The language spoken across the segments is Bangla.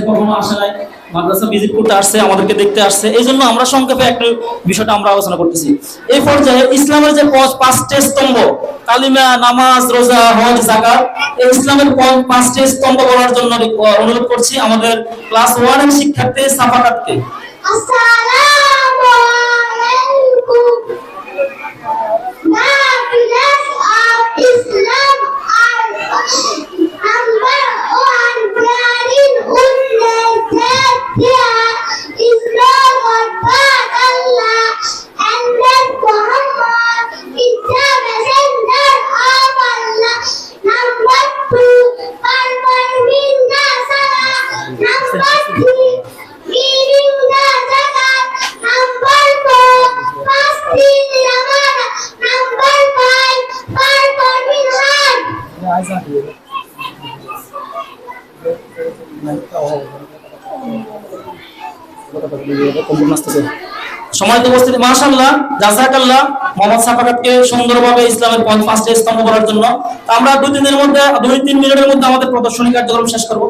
কখনো আসে নাই। মাদ্রাসা করতে আসছে, আমাদেরকে দেখতে আসছে। এই জন্য আমরা সংক্ষেপে একটা বিষয়টা আমরা আলোচনা করতেছি। এই পর্যায়ে ইসলামের যে পাঁচ- পাঁচটি স্তম্ভ, কালিমা, নামাজ, রোজা, হজ জাকাত ইসলামের পাঁচ- পাঁচটি স্তম্ভ বলার জন্য অনুরোধ করছি আমাদের ক্লাস ওয়ানের শিক্ষার্থী সাফাকাতকে। কাটকে উপস্থিতি। স্তম্ভ করার জন্য। আমরা দুই মধ্যে কার্যক্রম শেষ করব।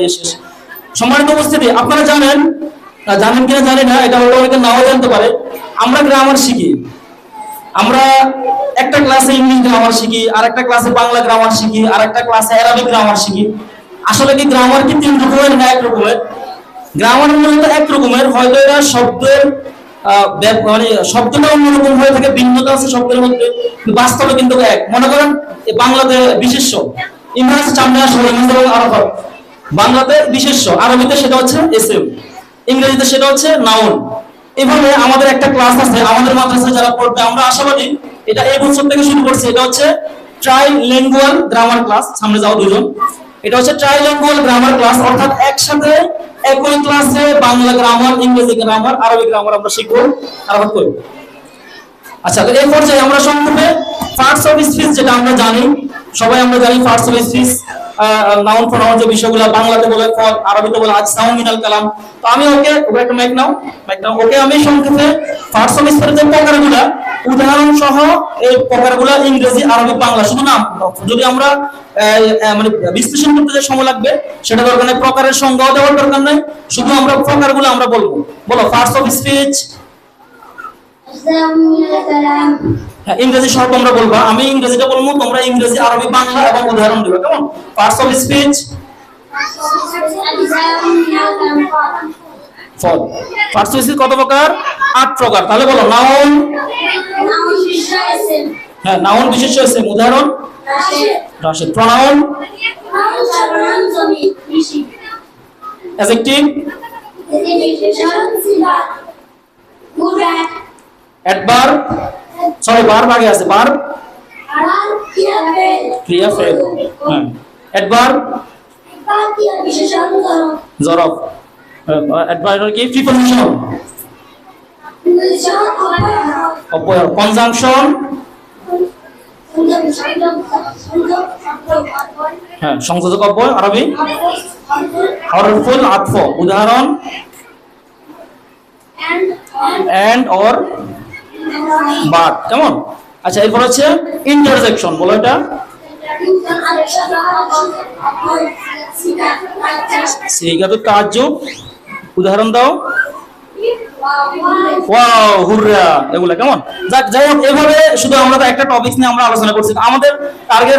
ইয়ে আপনারা জানেন জানেন কিনা জানি না, এটা হয়তো অনেকে নাও জানতে পারে। আমরা গ্রামার শিখি। আমরা একটা ক্লাসে ইংলিশ গ্রামার শিখি আর একটা ক্লাসে বাংলা গ্রামার শিখি আর একটা ক্লাসে অ্যারাবিক গ্রামার শিখি। আসলে কি গ্রামার কি তিন রকমের না এক রকমের? গ্রামার মূলত এক রকমের, হয়তো এরা শব্দের মানে শব্দটা অন্যরকম হয়ে থাকে, ভিন্নতা আছে শব্দের মধ্যে বাস্তবে কিন্তু এক। মনে করেন বাংলাতে বিশেষ্য। ইংরেজি চামড়া ইংরেজি এবং আরব বাংলাতে বিশেষ্য। আরবিতে সেটা হচ্ছে এসএম। ইংরেজিতে সেটা হচ্ছে নাউন। এভাবে আমাদের একটা ক্লাস আছে, আমাদের মাদ্রাসায় যারা পড়বে, আমরা আশাবাদী এটা এই বছর থেকে শুরু করছি। এটা হচ্ছে ট্রাই ল্যাঙ্গুয়াল গ্রামার ক্লাস সামনে যাও দুজন। এটা হচ্ছে ট্রাইলিঙ্গুয়াল গ্রামার ক্লাস অর্থাৎ একসাথে একই ক্লাসে বাংলা গ্রামার ইংরেজি গ্রামার আরবি গ্রামার আমরা শিখব। আরম্ভ করব। আচ্ছা তো এই পর্যায়ে আমরা সংক্ষেপে পার্টস অফ স্পিচ যেটা আমরা জানি, সবাই আমরা জানি first of speech noun pronoun যে বিষয়গুলো, বাংলাতে বলে ফল আরবিতে বলে আজ সাউন্ড কালাম। তো আমি ওকে একটা মাইক নাও মাইক নাও। ওকে আমি সংক্ষেপে অফ স্পিচের যে প্রকারগুলো উদাহরণ সহ এই প্রকারগুলো ইংরেজি, আরবি, বাংলা, শুধু না যদি আমরা মানে বিশ্লেষণ করতে যে সময় লাগবে, সেটা দরকার নেই, প্রকারের সংজ্ঞাও দেওয়ার দরকার নেই, শুধু আমরা প্রকারগুলো আমরা বলব। বলো ফার্স্ট অফ স্পিচ হ্যাঁ ইংরেজি সহ তোমরা বলবা। আমি ইংরেজিটা বলব, তোমরা ইংরেজি, আরবি, বাংলা এবং উদাহরণ দিবে, কেমন? পার্টস অফ স্পিচ ফল কত প্রকার? আট প্রকার। তাহলে বলো নাউন হ্যাঁ নাউন উদাহরণ? সরি ভার্ব আগে আছে। ক্রিয়া ফেল হ্যাঁ। অ্যাডভার্ব জরফ অ্যাডভার্ব কি? প্রিপোজিশন অপয়ার কনজাংশন হ্যাঁ সংযোজক অব্যয় আরবি? হরফুল আতফ। উদাহরণ? অর বাট কেমন? আচ্ছা এরপর হচ্ছে ইন্টারজেকশন বলো এটা। উদাহরণ দাও। কেমন? যাক এভাবে শুধু আমরা একটা টপিক নিয়ে আমরা আলোচনা করছি। আমাদের টার্গেট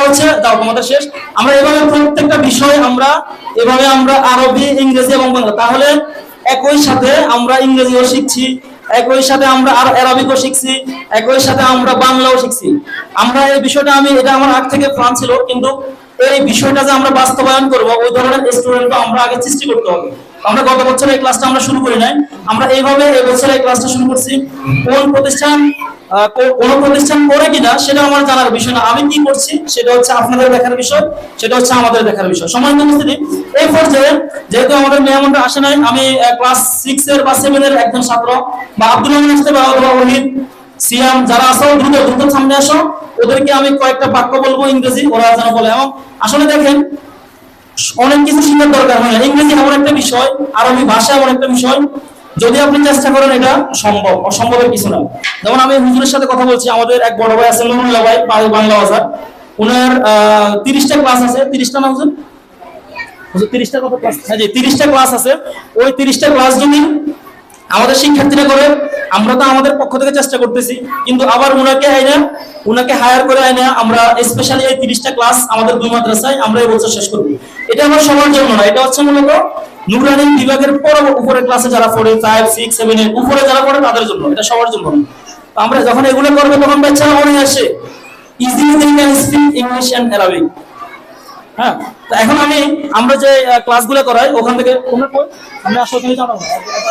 তোমাদের শেষ। আমরা এভাবে প্রত্যেকটা বিষয় আমরা, এভাবে আমরা আরবি, ইংরেজি এবং বাংলা, তাহলে একই সাথে আমরা ইংরেজিও শিখছি। একই সাথে আমরা আর অ্যারাবিকও শিখছি, একই সাথে আমরা বাংলাও শিখছি। আমরা এই বিষয়টা আমি, এটা আমার আগ থেকে প্ল্যান ছিল, কিন্তু এই বিষয়টা যে আমরা বাস্তবায়ন করব, ওই ধরনের স্টুডেন্ট আমরা আগে সৃষ্টি করতে হবে। আমরা গত বছর এই ক্লাসটা আমরা শুরু করি নাই। আমরা এইভাবে এই বছর এই ক্লাসটা শুরু করছি। কোন প্রতিষ্ঠান কোন প্রতিষ্ঠান করে কিনা সেটা আমার জানার বিষয় না। আমি কি করছি সেটা হচ্ছে আপনাদের দেখার বিষয়, সেটা হচ্ছে আমাদের দেখার বিষয়। সময় উপস্থিতি, এই পর্যায়ে যেহেতু আমাদের মেহমানরা আসে নাই, আমি ক্লাস সিক্স এর বা সেভেন এর একজন ছাত্র, বা আব্দুল রহমান আসতে বা অথবা সিয়াম, যারা আসো দ্রুত দ্রুত সামনে আসো। ওদেরকে আমি কয়েকটা বাক্য বলব ইংরেজি, ওরা যেন বলে। এবং আসলে দেখেন অনেক কিছু শেখার দরকার হয় না। ইংরেজি এমন একটা বিষয়, আরবি ভাষা এমন একটা বিষয়, যদি আপনি চেষ্টা করেন এটা সম্ভব, অসম্ভবের কিছু না। যেমন আমি হুজুরের সাথে কথা বলছি, আমাদের এক বড় ভাই আছেন মোহাম্মদ ভাই, বাংলা বাজার ওনার তিরিশটা ক্লাস আছে। তিরিশটা না হুজুর? তিরিশটা ক্লাস হ্যাঁ জি, তিরিশটা ক্লাস আছে। ওই তিরিশটা ক্লাস যদি আমাদের শিক্ষার্থীরা করে আমরা তো আমাদের পক্ষ থেকে চেষ্টা করতেছি, কিন্তু আবার উনাকে আইনা উনাকে হায়ার করে আইনা আমরা স্পেশালি এই তিরিশটা ক্লাস আমাদের দুই মাদ্রাসায় আমরা এই বছর শেষ করব। এটা আমার সবার জন্য না, এটা হচ্ছে মূলত নুরানি বিভাগের পর উপরে ক্লাসে যারা পড়ে ফাইভ সিক্স সেভেন এর উপরে যারা পড়ে তাদের জন্য, এটা সবার জন্য না। আমরা যখন এগুলো করব, তখন বাচ্চারা মনে আসে can speak English and Arabic হ্যাঁ তো এখন আমি, আমরা যে ক্লাসগুলো করাই, ওখান থেকে? আমি আসলে তুমি জানো না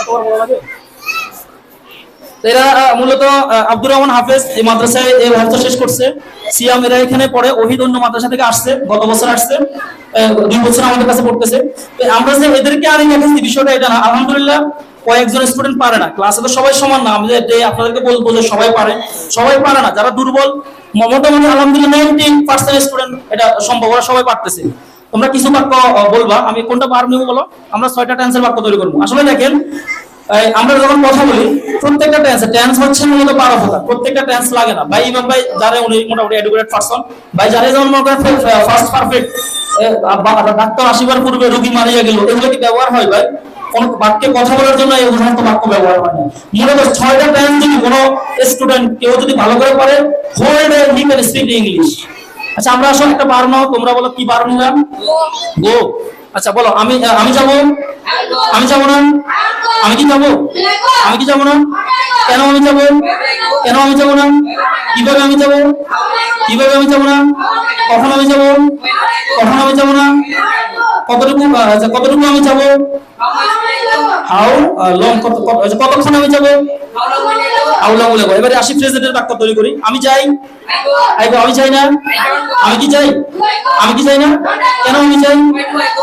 তোমার বড় লাগে তো এরা মূলত আব্দুর রহমান হাফেজ এই মাদ্রাসায় এই ভারত শেষ করছে। সিয়াম এরা এখানে পড়ে, ওহিদ অন্য মাদ্রাসা থেকে আসছে, গত বছর আসছে দুই বছর আমাদের কাছে পড়তেছে। আমরা যে এদেরকে আনি রেখেছি বিষয়টা এটা না, আলহামদুলিল্লাহ কয়েকজন স্টুডেন্ট পারে না। ক্লাসে তো সবাই সমান না, আমি যে আপনাদেরকে বলব যে সবাই পারে। সবাই পারে না, যারা দুর্বল মোটামুটি আলহামদুলিল্লাহ নাইনটি পার্সেন্ট স্টুডেন্ট এটা সম্ভব সবাই পারতেছে। তোমরা কিছু বাক্য বলবা, আমি কোনটা বার নিব বলো? আমরা ছয়টা টেন্সের বাক্য তৈরি করব। আসলে দেখেন আমরা যখন কথা বলি প্রত্যেকটা টেন্স টেন্স হচ্ছে মূলত প্রকার প্রত্যেকটা টেন্স লাগে না। ভাই ইমাম ভাই যারা উনি মোটামুটি এডুকেটেড পারসন ভাই যারা যেমন মনে করেন ফার্স্ট পারফেক্ট ডাক্তার আসিবার পূর্বে রোগী মারিয়া গেল এগুলো কি ব্যবহার হয় ভাই? কোন বাক্যে কথা বলার জন্য এই সমস্ত বাক্য ব্যবহার হয় না। মূলত ছয়টা টেন্স যদি কোনো স্টুডেন্ট কেউ যদি ভালো করে পারে whole day he can speak English আচ্ছা আমরা আসলে একটা বার নাও তোমরা বলো কি বার নিলাম? গো আচ্ছা বলো আমি আমি যাব। আমি যাব না? আমি কি যাব? আমি কি যাব না? কেন আমি যাব? কেন আমি যাব না? কীভাবে আমি যাব? কীভাবে আমি যাব না? কখন আমি যাব? কখন আমি যাব না? কতটুকু আচ্ছা, কতটুকু আমি যাব? হাউ লং কত কত- আচ্ছা, কতক্ষণ আমি যাব? হাউ লং এবারে আসি প্রেজেন্টের বাক্য তৈরি করি। আমি যাই? আই আমি যাই না? আমি কি যাই? আমি কি যাই না? কেন আমি যাই?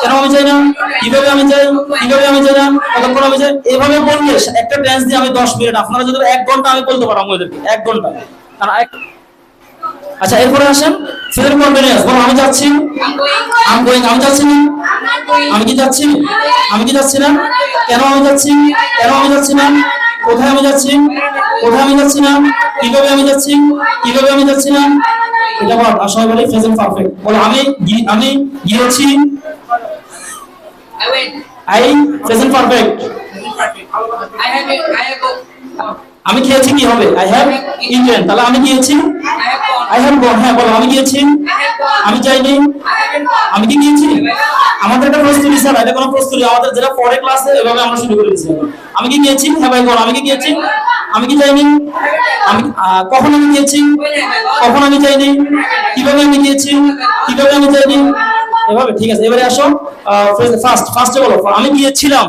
কেন আমি যাই না? কীভাবে আমি যাই? কীভাবে আমি যাই না? কতক্ষণ আমি যাই? এভাবে বললে একটা ড্যান্স দিয়ে আমি দশ মিনিট, আপনারা যদি এক ঘণ্টা আমি বলতে পারব ওদেরকে এক ঘণ্টা। কারণ আচ্ছা এরপরে আসেন। ফিল্ম কন্টিনিউয়াস বলো আমি যাচ্ছি। আমি গোয়িং আমি যাচ্ছি না। আমি কি যাচ্ছি? আমি কি যাচ্ছি না? কেন আমি যাচ্ছি? কেন আমি যাচ্ছি না? কোথায় আমি যাচ্ছি? কোথায় আমি যাচ্ছি না কীভাবে আমি যাচ্ছি? কীভাবে আমি যাচ্ছি না এটা বল আসলে বলে প্রেজেন্ট পারফেক্ট বলে, আমি আমি গিয়েছি। I I present perfect I I আমি খেয়েছি কি হবে? আই হ্যাভ ইটেন তাহলে আমি গিয়েছি? gone. আই হ্যাভ গন হ্যাঁ বলো আমি গিয়েছি. আমি যাইনি আমি কি গিয়েছি আমাদের একটা প্রস্তুতি স্যার এটা কোনো প্রস্তুতি আমাদের যেটা পরে ক্লাসে এভাবে আমরা শুরু করে দিয়েছি আমি কি গিয়েছি হ্যাঁ ভাই বল আমি কি গিয়েছি আমি কি যাইনি আমি কখন আমি গিয়েছি? কখন আমি যাইনি কীভাবে আমি গিয়েছি কীভাবে আমি যাইনি এভাবে ঠিক আছে এবারে আসো ফার্স্ট ফার্স্টে বলো আমি গিয়েছিলাম.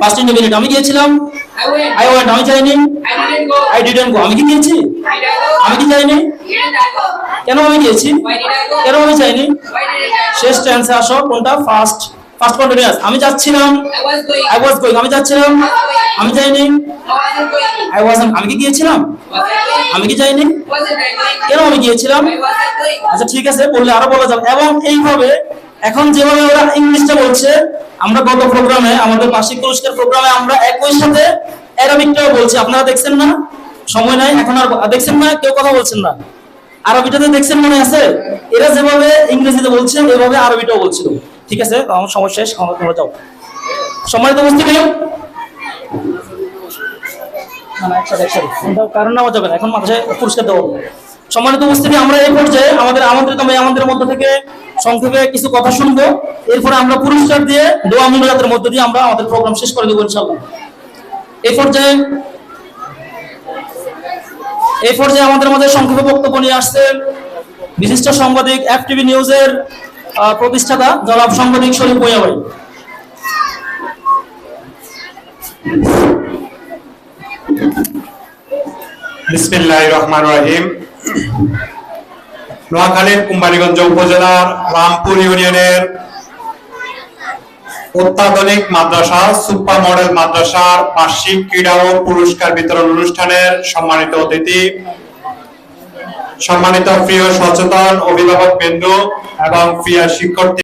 ফার্স্ট ইন্ডিপেন্ডেন্ট আমি গিয়েছিলাম. আই ওয়েন্ট আমি যাইনি. আই ডিডন্ট গো আমি কি গিয়েছি? আমি কি যাইনি? কেন আমি গিয়েছি? কেন আমি go? শেষ টেন্সে আসো, কোনটা ফার্স্ট ফার্স্ট কন্টিনিউয়াস আমি যাচ্ছিলাম. আই ওয়াজ গোইং আমি যাচ্ছিলাম আমি যাইনি. আই ওয়াজ আমি কি গিয়েছিলাম? আমি কি যাইনি? কেন আমি গিয়েছিলাম? আচ্ছা ঠিক আছে, বললে আরও বলা যাবে এবং এইভাবে এখন যেভাবে ওরা ইংলিশটা বলছে, আমরা গত প্রোগ্রামে আমাদের বার্ষিক পুরস্কার প্রোগ্রামে আমরা একই সাথে অ্যারাবিকটাও বলছি আপনারা দেখছেন না সময় নাই এখন আর দেখছেন না কেউ কথা বলছেন না আরবিটাতে দেখছেন মনে আছে? এরা যেভাবে ইংরেজিতে বলছেন এভাবে আরবিটাও বলছিল। ঠিক আছে? আমার সময় শেষ যাও। সম্মানিত একসাথে কোনটাও কারণ যাবে না, এখন পুরস্কার। সম্মানিত আমরা আমাদের আমন্ত্রিত থেকে কিছু কথা শুনব। এরপরে আমরা দিয়ে মধ্য দিয়ে আমরা আমাদের প্রোগ্রাম শেষ করে দেবো এই পর্যায়ে এই পর্যায়ে আমাদের মধ্যে সংক্ষেপে বক্তব্য নিয়ে আসছেন বিশিষ্ট সাংবাদিক এফ টিভি নিউজের প্রতিষ্ঠাতা জনাব সাংবাদিক শরীফ বইয়া ভাই বিসমিল্লাহ রহমান রহিম। নোয়াখালীর কুম্বানীগঞ্জ উপজেলার রামপুর ইউনিয়নের অত্যাধুনিক মাদ্রাসা সুপার মডেল মাদ্রাসার বার্ষিক ক্রীড়া ও পুরস্কার বিতরণ অনুষ্ঠানের সম্মানিত অতিথি, সম্মানিত প্রিয় সচেতন অভিভাবক বিন্দু এবং প্রিয় শিক্ষার্থী